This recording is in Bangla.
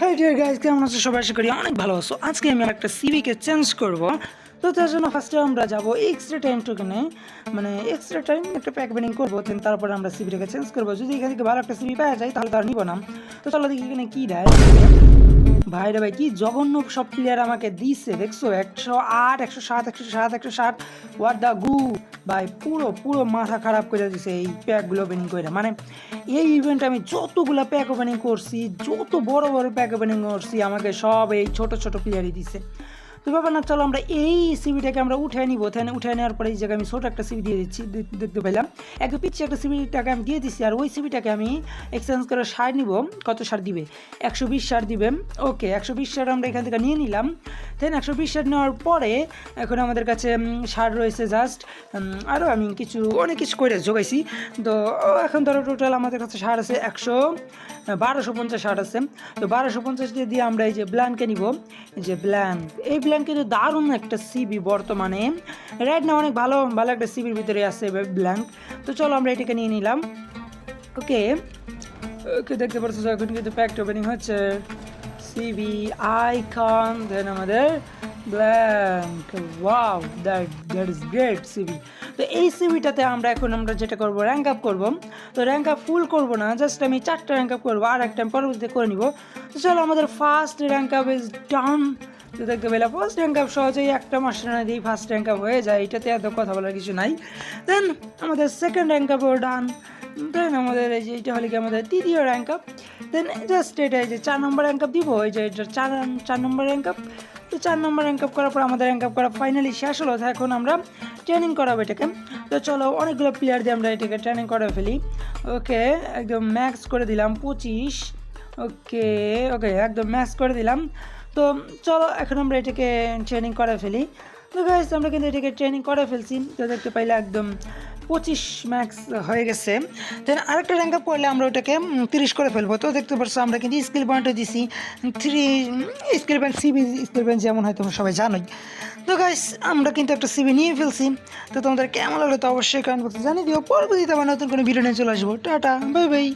হাই ডিয়ার গাইজ কেমন আছো? সবাই আশা করি অনেক ভালো আছো। আজকে আমি একটা সিভিকে চেঞ্জ করব। তো তার জন্য ফার্স্টে আমরা যাব এক্সট্রা টাইম টোকেনে মানে এক্সট্রা টাইম একটা প্যাক বেনিং করব, then তারপরে আমরা সিভিটাকে চেঞ্জ করব। যদি এখান থেকে ভালো একটা সিভি পাওয়া যায়, তাহলে তো আর নিবো না। তো চলো দেখি এখানে কী দেয়। ভাই রে ভাই, কি জঘন্য সব প্লেয়ার আমাকে দিচ্ছে দেখছ? একশো আট, একশো সাত একশো সাত, একশো ষাট ওয়াট দ্য গু ভাই, পুরো পুরো মাথা খারাপ করে দিছে এই প্যাকগুলো ওপেনিং করে মানে এই ইভেন্ট আমি যতগুলো প্যাক ওপেনিং করছি, যত বড় বড় প্যাক ওপেনিং করছি, আমাকে সব এই ছোট ছোট প্লেয়ারই দিছে। তো ব্যাপার না, চলো আমরা এই সিবিটাকে আমরা উঠে নিব। তাহলে উঠে নেওয়ার পরে এই জায়গায় আমি ছোট একটা সিবি দিয়ে দিচ্ছি দেখতে পেলাম। একটু পিছিয়ে একটা সিবিটাকে আমি দিয়ে দিচ্ছি আর ওই সিবিটাকে আমি এক্সচেঞ্জ করে সার নিব। কত সার দিবে? একশো বিশ সার দিবে। ওকে, একশো বিশ সার আমরা এখান থেকে নিয়ে নিলাম। দেন একশো বিশ সার নেওয়ার পরে এখন আমাদের কাছে সার রয়েছে জাস্ট আরও আমি কিছু, অনেক কিছু করে জোগাইছি। তো এখন ধরো টোটাল আমাদের কাছে সার আছে একশো বারোশো পঞ্চাশ সার আছে। তো বারোশো পঞ্চাশ দিয়ে দিয়ে আমরা এই যে ব্ল্যাঙ্কে নিব। যে ব্ল্যাঙ্ক এই ব্ল্যাঙ্ক কিন্তু দারুণ একটা সিবি বর্তমানে। রাইট না অনেক ভালো ভালো একটা সিবির ভিতরে আছে ব্ল্যাঙ্ক। তো চলো আমরা এটাকে নিয়ে নিলাম। ওকে ওকে, দেখতে পাচ্ছ এখন কিন্তু প্যাকটা ওপেনিং হচ্ছে। সিবি আইকন দেন আমাদের blank. Wow that that is great CB তো এই সিবিটাতে আমরা এখন আমরা যেটা করব র্যাঙ্ক আপ করব। তো র্যাঙ্ক আপ ফুল করব না জাস্ট আমি চারটা র্যাঙ্ক আপ করব, আর একটা আমি পরবর্তীতে করে নিব। তো চলো, আমাদের first rank up is done তো দেখতে পেলাম। ফার্স্ট র্যাঙ্ক আপ সহজেই একটা না দিয়েই ফার্স্ট র্যাঙ্ক আপ হয়ে যায়। এটাতে এত কথা বলার কিছু নাই। দেন আমাদের সেকেন্ড র্যাঙ্ক আপও ডান দেন আমাদের এই যে এটা হলে কি আমাদের তৃতীয় র্যাঙ্ক আপ দেন জাস্ট এটা এই যে চার নম্বর র্যাঙ্ক আপ দিব। এই যে এটা চার চার নম্বর র্যাঙ্ক আপ তো চার নম্বর র্যাঙ্ক আপ করার পর আমাদের র্যাঙ্ক আপ করা ফাইনালি শেষ হলো। এখন আমরা ট্রেনিং করাবো এটাকে। তো চলো অনেকগুলো প্লেয়ার দিয়ে আমরা এটাকে ট্রেনিং করে ফেলি। ওকে একদম ম্যাক্স করে দিলাম পঁচিশ। ওকে ওকে একদম ম্যাক্স করে দিলাম। তো চলো, এখন আমরা এটাকে ট্রেনিং করে ফেলি। তো গাইজ আমরা কিন্তু এটাকে ট্রেনিং করে ফেলছি। তো দেখতে পাইলে একদম পঁচিশ ম্যাক্স হয়ে গেছে। দেন আরেকটা র্যাঙ্ক আপ করলে আমরা ওটাকে তিরিশ করে ফেলব। তো দেখতে পাচ্ছ আমরা কিন্তু স্কিল পয়েন্টও দিছি। Three skill point CB skill point যেমন হয় তোমরা সবাই জানোই। তো গাইস আমরা কিন্তু একটা সিবি নিয়ে ফেলছি। তো তোমাদের কেমন লাগল তো অবশ্যই কমেন্ট বক্সে জানিয়ে দিও। পরবর্তীতে আবার নতুন কোনো ভিডিও নিয়ে চলে আসব। Tata bye bye